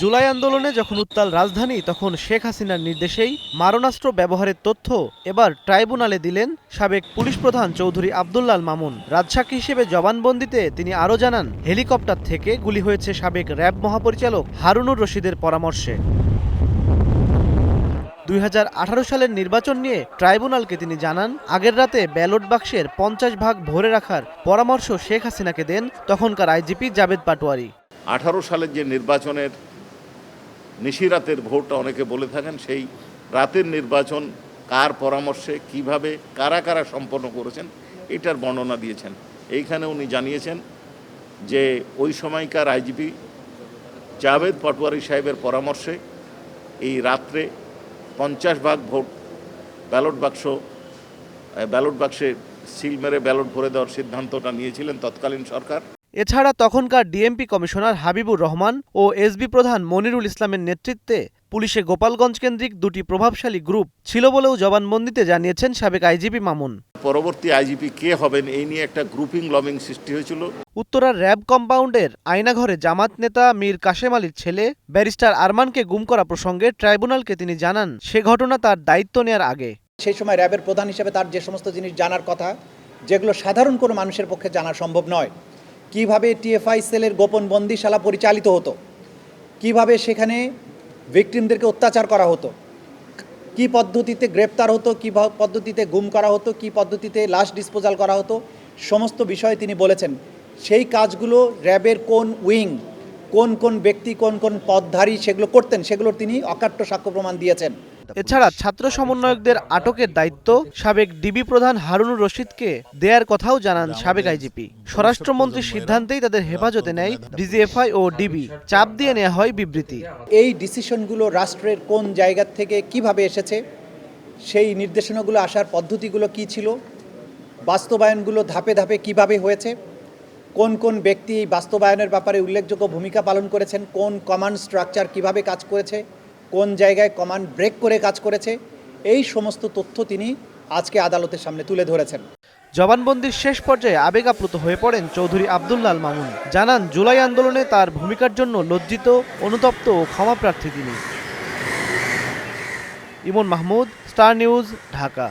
জুলাই আন্দোলনে যখন উত্তাল রাজধানী, তখন শেখ হাসিনার নির্দেশেই মারণাস্ত্র ব্যবহারের তথ্য এবার ট্রাইব্যুনালে দিলেন সাবেক পুলিশ প্রধান চৌধুরী আবদুল্লাল মামুন। রাজসাক্ষী হিসেবে জবানবন্দিতে তিনি আরও জানান, হেলিকপ্টার থেকে গুলি হয়েছে সাবেক র্যাব মহাপরিচালক হারুনুর রশিদের পরামর্শে। দুই হাজার আঠারো সালের নির্বাচন নিয়ে ট্রাইব্যুনালকে তিনি জানান, আগের রাতে ব্যালট বাক্সের পঞ্চাশ ভাগ ভরে রাখার পরামর্শ শেখ হাসিনাকে দেন তখনকার আইজিপি জাবেদ পাটোয়ারি। আঠারো সালের যে নির্বাচনের নিশিরাতের ভোটটা অনেকে বলে থাকেন, সেই রাতের নির্বাচন কার পরামর্শে, কীভাবে, কারা কারা সম্পন্ন করেছেন, এটার বর্ণনা দিয়েছেন। এইখানে উনি জানিয়েছেন যে ওই সময়কার আইজিপি জাভেদ পাটোয়ারি সাহেবের পরামর্শে এই রাত্রে পঞ্চাশ ভাগ ভোট ব্যালট বাক্স, ব্যালট বাক্সে সিল মেরে ব্যালট ভরে দেওয়ার সিদ্ধান্তটা নিয়েছিলেন তৎকালীন সরকার। এছাড়া তখনকার ডিএমপি কমিশনার হাবিবুর রহমান ও এসবি প্রধান মনিরুল ইসলামের নেতৃত্বে পুলিশে গোপালগঞ্জ কেন্দ্রিক দুটি প্রভাবশালী গ্রুপ ছিল বলেও জবানবন্দিতে জানিয়েছেন সাবেক আইজিপি মামুন। পরবর্তী আইজিপি কে হবেন এই নিয়ে একটা গ্রুপিং লবিং সৃষ্টি হয়েছিল। উত্তরার র্যাব কম্পাউন্ডের আয়নাঘরে জামাত নেতা মীর কাশেম আলীর ছেলে ব্যারিস্টার আরমানকে গুম করা প্রসঙ্গে ট্রাইব্যুনালকে তিনি জানান সে ঘটনা তার দায়িত্ব নেয়ার আগে। সেই সময় র্যাবের প্রধান হিসেবে তার যে সমস্ত জিনিস জানার কথা যেগুলো সাধারণ কোনো মানুষের পক্ষে জানা সম্ভব নয় কীভাবে টিএফআই সেলের গোপন বন্দিশালা পরিচালিত হতো? কীভাবে সেখানে ভিকটিমদেরকে অত্যাচার করা হতো? কি পদ্ধতিতে গ্রেপ্তার হতো? কী পদ্ধতিতে গুম করা হতো? কি পদ্ধতিতে লাশ ডিসপোজাল করা হতো? সমস্ত বিষয়ে তিনি বলেছেন। সেই কাজগুলো র্যাবের কোন উইং, কোন কোন ব্যক্তি, কোন কোন পদধারী সেগুলো করতেন, সেগুলোর তিনি অকাট্য সাক্ষ্য প্রমাণ দিয়েছেন। এছাড়া ছাত্র সমন্বয়কদের আটকের দায়িত্ব সাবেক ডিবি প্রধান হারুনুর রশিদকে দেয়ার কথাও জানান সাবেক আইজিপি। স্বরাষ্ট্রমন্ত্রীর সিদ্ধান্তেই তাদের হেফাজতে নেয় ডিজিএফআই ও ডিবি। চাপ দিয়ে নেওয়া হয় বিবৃতি। এই ডিসিশনগুলো রাষ্ট্রের কোন জায়গা থেকে কীভাবে এসেছে সেই নির্দেশনাগুলো আসার পদ্ধতিগুলো কি ছিল বাস্তবায়নগুলো ধাপে ধাপে কীভাবে হয়েছে কোন কোন ব্যক্তি বাস্তবায়নের ব্যাপারে উল্লেখযোগ্য ভূমিকা পালন করেছেন কোন কমান্ড স্ট্রাকচার কীভাবে কাজ করেছে কোন জায়গায় কমান্ড ব্রেক করে কাজ করেছে, এই সমস্ত তথ্য তিনি আজকে আদালতের সামনে তুলে ধরেছেন। জবানবন্দির শেষ পর্যায়ে আবেগ আপ্লুত হয়ে পড়েন চৌধুরী আবদুল্লাল মামুন। জানান, জুলাই আন্দোলনে তার ভূমিকার জন্য লজ্জিত, অনুতপ্ত ও ক্ষমাপ্রার্থী তিনি। Imon Mahmud, star news, Dhaka.